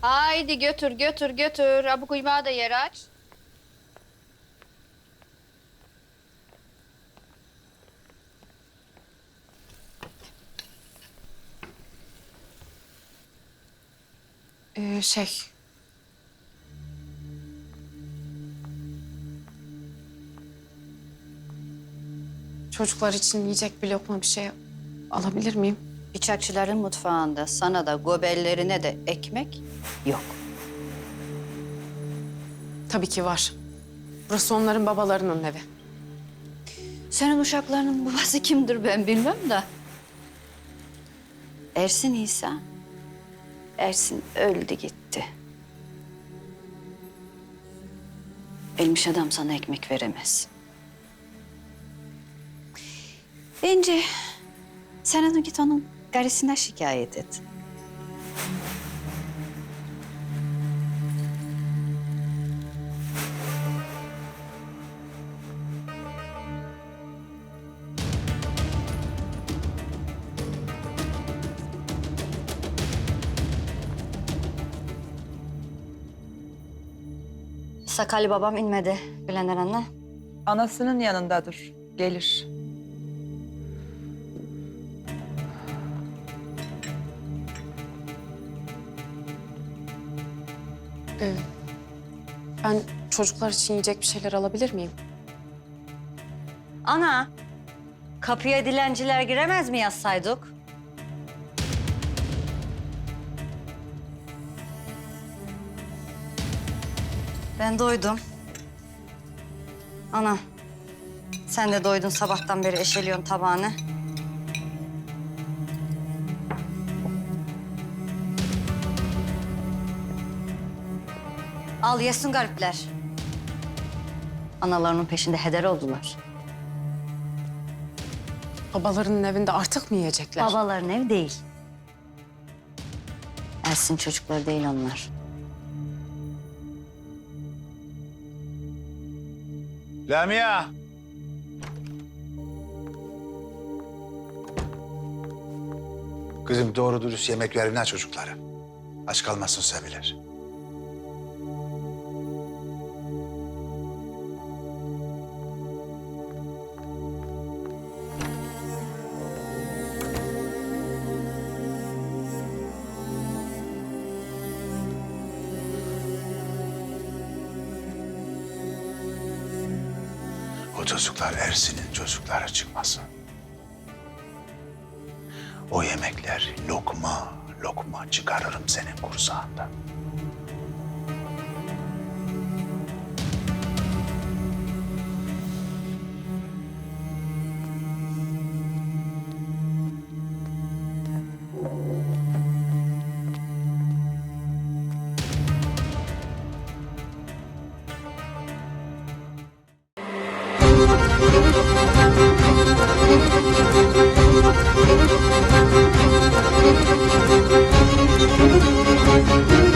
Haydi götür götür götür. Abu kuymağı da yer aç. Ee, şey... Çocuklar için yiyecek bir lokma bir şey alabilir miyim? Bıçakçıların mutfağında sana da gobellerine de ekmek yok. Tabii ki var. Burası onların babalarının evi. Senin uşaklarının babası kimdir ben bilmem de. Ersin İsa. Ersin öldü gitti. Ölmüş adam sana ekmek veremez. Bence sen onu git onun karısına şikayet et. Sakali babam inmedi Bülender anne. Anasının yanındadır. Gelir. Ee, ben çocuklar için yiyecek bir şeyler alabilir miyim? Ana, kapıya dilenciler giremez mi yazsaydık? Ben doydum. Ana, sen de doydun sabahtan beri eşeliyorsun tabağını. Al yesin garipler. Analarının peşinde heder oldular. Babalarının evinde artık mı yiyecekler? Babaların ev değil. Ersin çocukları değil onlar. Lamia. Kızım doğru dürüst yemek verin ha çocuklara. Aç kalmasın sevilir. O çocuklar Ersin'in çocukları çıkmasın. O yemekler lokma lokma çıkarırım senin kursağından. Müzik